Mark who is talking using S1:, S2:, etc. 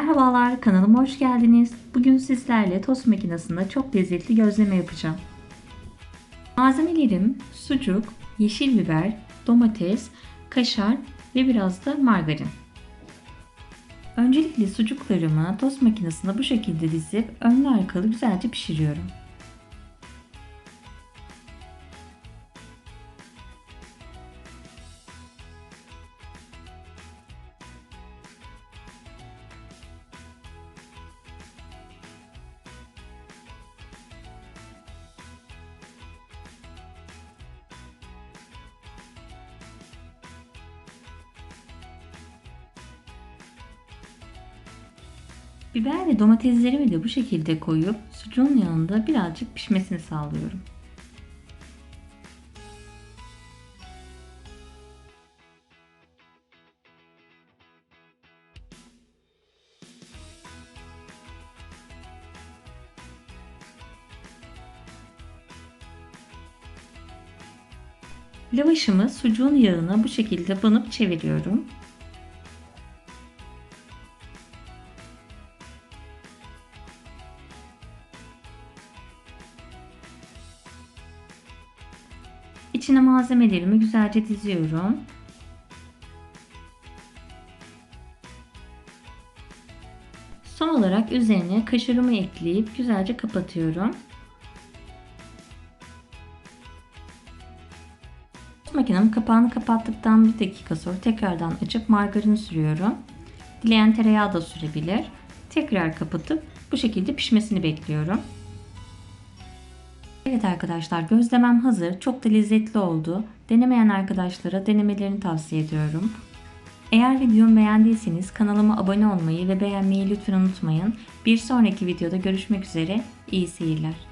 S1: Merhabalar kanalıma hoş geldiniz. Bugün sizlerle tost makinesinde çok lezzetli gözleme yapacağım. Malzemelerim sucuk, yeşil biber, domates, kaşar ve biraz da margarin. Öncelikle sucuklarımı tost makinesinde bu şekilde dizip önlü arkalı güzelce pişiriyorum. Biber ve domateslerimi de bu şekilde koyup sucuğun yanında birazcık pişmesini sağlıyorum. Lavaşımı sucuğun yağına bu şekilde banıp çeviriyorum. İçine malzemelerimi güzelce diziyorum. Son olarak üzerine kaşarımı ekleyip güzelce kapatıyorum. Makinenin kapağını kapattıktan bir dakika sonra tekrardan açıp margarin sürüyorum. Dileyen tereyağı da sürebilir. Tekrar kapatıp bu şekilde pişmesini bekliyorum. Evet arkadaşlar gözlemem hazır. Çok da lezzetli oldu. Denemeyen arkadaşlara denemelerini tavsiye ediyorum. Eğer videomu beğendiyseniz kanalıma abone olmayı ve beğenmeyi lütfen unutmayın. Bir sonraki videoda görüşmek üzere. İyi seyirler.